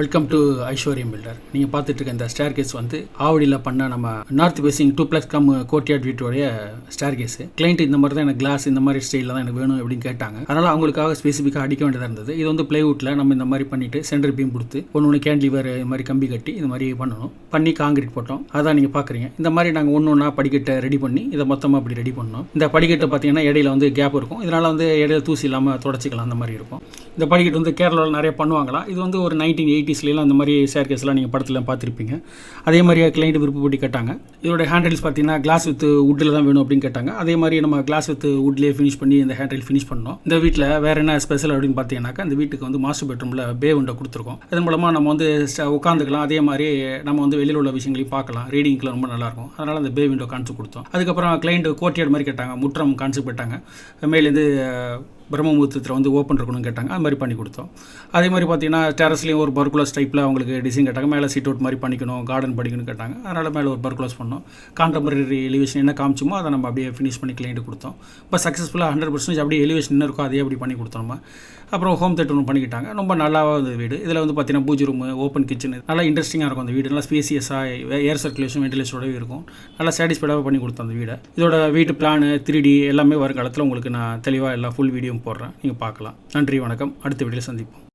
Welcome to ஐஸ்வர்யம் filter நீங்கள் பார்த்துட்டு இருக்க இந்த ஸ்டேர் கேஸ் வந்து ஆவடியில் பண்ண நம்ம நார்த் பேசிங் டூ ப்ளஸ் கம் கோட்டியாட் வீட்டோடைய ஸ்டேர் கேஸ் கிளைண்ட் இந்த மாதிரி தான் எனக்கு கிளாஸ் இந்த மாதிரி ஸ்டைலில் தான் எனக்கு வேணும் அப்படின்னு கேட்டாங்க. அதனால் அவங்களுக்காக ஸ்பெசிஃபிக்காக அடிக்க வேண்டியதாக இருந்தது. இது வந்து பிளைவுட்டில் நம்ம இந்த மாதிரி பண்ணிட்டு சென்டர் பீம் கொடுத்து ஒன்று ஒன்று கேண்டிலிவர் இது மாதிரி கம்பி கட்டி இது மாதிரி பண்ணணும். பண்ணி காங்கிரீட் போட்டோம். அதான் நீங்கள் பார்க்குறீங்க. இந்த மாதிரி நாங்கள் ஒன்று ஒன்றா படிக்கட்டை ரெடி பண்ணி இதை மொத்தமாக அப்படி ரெடி பண்ணோம். இந்த படிக்கட்டை பார்த்தீங்கன்னா இடையில வந்து கேப் இருக்கும். இதனால் வந்து இடையில தூசி இல்லாமல் தொடச்சிக்கலாம். அந்த மாதிரி இருக்கும். இந்த படிக்கட்டு வந்து கேரளாவில் நிறைய பண்ணுவாங்களா? இது வந்து ஒரு நைன்டீன் எயிட்டிஸ்லாம் அந்த மாதிரி ஷேர் நீங்கள் படத்தில் பார்த்துருப்பீங்க. அதே மாதிரி கிளைண்ட் விருப்பப்பட்டு கேட்டாங்க. இதோட ஹேண்டில்ஸ் பார்த்தீங்கன்னா கிளாஸ் வித் வுட்டில் தான் வேணும் அப்படின்னு கேட்டாங்க. அதே மாதிரி நம்ம கிளாஸ் வித் வுட்லேயே ஃபினிஷ் பண்ணி இந்த ஹேண்டில் ஃபினிஷ் பண்ணோம் இந்த வீட்டில் வேறு என்ன ஸ்பெஷல் அப்படின்னு பார்த்தீங்கன்னாக்கா இந்த வீட்டுக்கு வந்து மாஸ்டர் பெட்ரூமில் பே விண்டோ கொடுத்துருக்கோம். அதன் மூலமாக நம்ம வந்து உட்காந்துக்கலாம் அதே மாதிரி நம்ம வந்து வெளியில் உள்ள விஷயங்களையும் பார்க்கலாம். ரீடிங்க்குலாம் ரொம்ப நல்லாயிருக்கும் அதனால் அந்த பே விண்டோ கான்செப்ட் கொடுத்தோம். அதுக்கப்புறம் கிளைண்ட் கோர்ட்டியார்டு மாதிரி கேட்டாங்க. முற்றம் கான்செப்ட் போட்டாங்க மேலேருந்து பிரம்மமுகூர்த்தத்தில் வந்து ஓப்பன் இருக்கணும்னு கேட்டாங்க. அது மாதிரி பண்ணி கொடுத்தோம். அதே மாதிரி பார்த்தீங்கன்னா டெரஸ்லேயும் ஒரு பர்குலஸ் டைப்பில் அவங்களுக்கு டிசைன் கேட்டாங்க. மேலே சீட் அவுட் மாதிரி பண்ணிக்கணும் கார்டன் பண்ணிக்கணும்னு கேட்டாங்க. அதனால் மேலே ஒரு பர்குலஸ் பண்ணோம். கான்டெம்பரரி எலிவேஷன் என்ன காமிச்சோமோ அதை நம்ம அப்படியே ஃபினிஷ் பண்ணி கிளைண்ட் கொடுத்தோம். இப்போ சக்ஸஸ்ஃபுல்லாக ஹண்ட்ரட் பர்சன்டேஜ் அப்படியே எலிவேஷன் என்ன இருக்கோ அதே அப்படி பண்ணி கொடுத்தோம் நம்ம. அப்புறம் ஹோம் தேட்டர் ஒன்று பண்ணிக்கிட்டாங்க. ரொம்ப நல்லாவாக இருந்தது வீடு. இதில் வந்து பார்த்தீங்கன்னா பூஜை ரூம் ஓப்பன் கிச்சன் நல்லா இன்ட்ரெஸ்டிங்காக இருக்கும் அந்த வீடு. நல்லா ஸ்பேசியஸாக ஏர் சர்க்குலேஷன் வென்டிலேஷனோடவே இருக்கும். நல்லா சாட்டிஸ்ஃபைடாக பண்ணி கொடுத்தோம் அந்த வீடை. இதோட வீட்டு பிளான் த்ரீ டி எல்லாமே வருங்காலத்தில் உங்களுக்கு நான் தெளிவாக எல்லா ஃபுல் வீடியோ போடுறேன். நீங்கள் பார்க்கலாம். நன்றி வணக்கம். அடுத்த வீடியோ சந்திப்போம்.